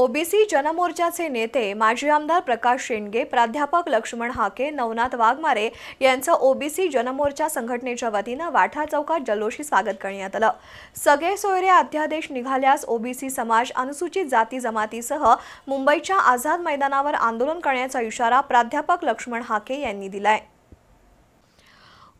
OBC जनमोर्चाचे नेते माजी आमदार प्रकाश शेंडगे प्राध्यापक लक्ष्मण हाके नवनाथ वाघमारे यांचं ओबीसी जनमोर्चा संघटनेच्या वतीनं वाठा चौकात जल्लोषी स्वागत करण्यात आलं. सगळे सोयरे अध्यादेश निघाल्यास ओबीसी समाज अनुसूचित जाती जमातीसह मुंबईच्या आझाद मैदानावर आंदोलन करण्याचा इशारा प्राध्यापक लक्ष्मण हाके यांनी दिलाय.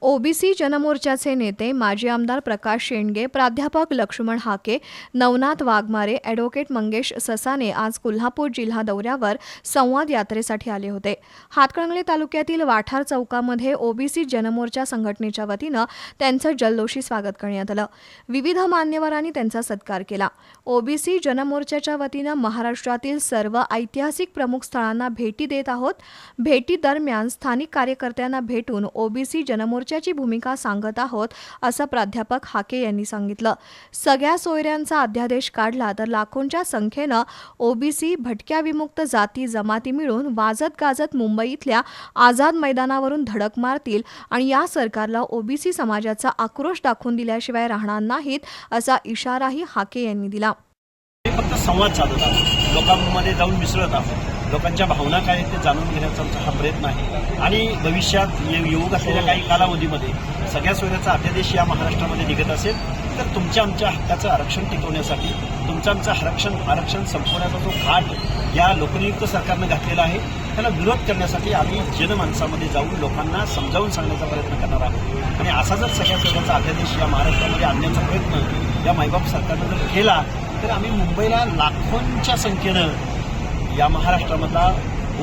ओबीसी जनमोर्चाचे नेते माजी आमदार प्रकाश शेंडगे प्राध्यापक लक्ष्मण हाके नवनाथ वाघमारे ॲडव्होकेट मंगेश ससाने आज कोल्हापूर जिल्हा दौऱ्यावर संवाद यात्रेसाठी आले होते. हातकणंगले तालुक्यातील वाठार चौकामध्ये ओबीसी जनमोर्चा संघटनेच्या वतीनं त्यांचं जल्लोषी स्वागत करण्यात आलं. विविध मान्यवरांनी त्यांचा सत्कार केला. ओबीसी जनमोर्चाच्या वतीनं महाराष्ट्रातील सर्व ऐतिहासिक प्रमुख स्थळांना भेटी देत आहोत. भेटी दरम्यान स्थानिक कार्यकर्त्यांना भेटून ओबीसी जनमोर्चाची भूमिका सांगत आहोत असं प्राध्यापक हाके यांनी सांगितलं. सगळ्या सोयऱ्यांचा अध्यादेश काढला तर लाखोंच्या संख्येनं ओबीसी भटक्या विमुक्त जाती जमाती मिळून वाजत गाजत मुंबई इथल्या आझाद मैदानावरून धडक मारतील आणि या सरकारला ओबीसी समाजाचा आक्रोश दाखवून दिल्याशिवाय राहणार नाहीत असा इशाराही हाके यांनी दिला. फक्त संवाद साधत आहोत. लोकांमध्ये जाऊन मिसळत आहोत. लोकांच्या भावना काय आहेत ते जाणून घेण्याचा आमचा हा प्रयत्न आहे. आणि भविष्यात ये- येऊ असलेल्या काही कालावधीमध्ये सगळ्या सोयऱ्याचा अध्यादेश या महाराष्ट्रामध्ये निघत असेल तर तुमच्या आमच्या हक्काचं आरक्षण टिकवण्यासाठी तुमचं आमचं आरक्षण आरक्षण संपवण्याचा जो घाट या लोकनियुक्त सरकारनं घातलेला आहे त्याला विरोध करण्यासाठी आम्ही जनमानसामध्ये जाऊन लोकांना समजावून सांगण्याचा प्रयत्न करणार आहोत. आणि असा जर सगळ्या सोयऱ्याचा अध्यादेश या महाराष्ट्रामध्ये आणण्याचा प्रयत्न या मायबाप सरकारनं जर केला तर आम्ही मुंबईला लाखोंच्या संख्येनं या महाराष्ट्रामधला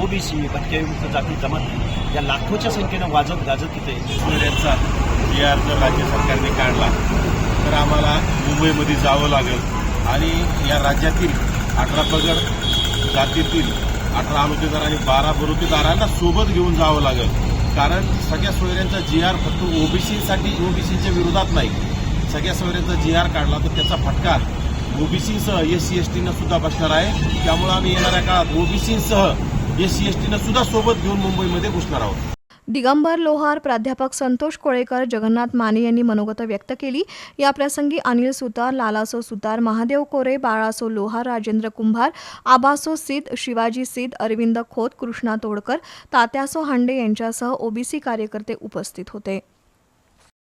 ओबीसी भटक्याविमुक्त जाती जमाती या लाखोच्या संख्येनं वाजत गाजत तिथे सूर्याचा जी आर जर राज्य सरकारने काढला तर आम्हाला मुंबईमध्ये जावं लागेल. आणि या राज्यातील अठरा पगड जातीतील अठरा आरोग्यदार आणि बारा बरोतेदारांना सोबत घेऊन जावं लागेल. कारण सगळ्या सोयऱ्यांचा जी आर फक्त ओबीसीसाठी ओबीसीच्या विरोधात नाही. सगळ्या सोयऱ्यांचा जी आर काढला तर त्याचा फटका ओबीसीसह एस सी एस टीनं सुद्धा बसणार आहे. त्यामुळे आम्ही येणाऱ्या काळात ओबीसीसह एस सी एस टीनं सुद्धा सोबत घेऊन मुंबईमध्ये घुसणार आहोत. दिगंबर लोहार प्राध्यापक संतोष कोळेकर जगन्नाथ माने यांनी मनोगत व्यक्त केली. याप्रसंगी अनिल सुतार लालासो सुतार महादेव कोरे बाळासो लोहार राजेंद्र कुंभार आबासो सिद शिवाजी सिद अरविंद खोत कृष्णा तोडकर तात्यासो हांडे यांच्यासह ओबीसी कार्यकर्ते उपस्थित होते.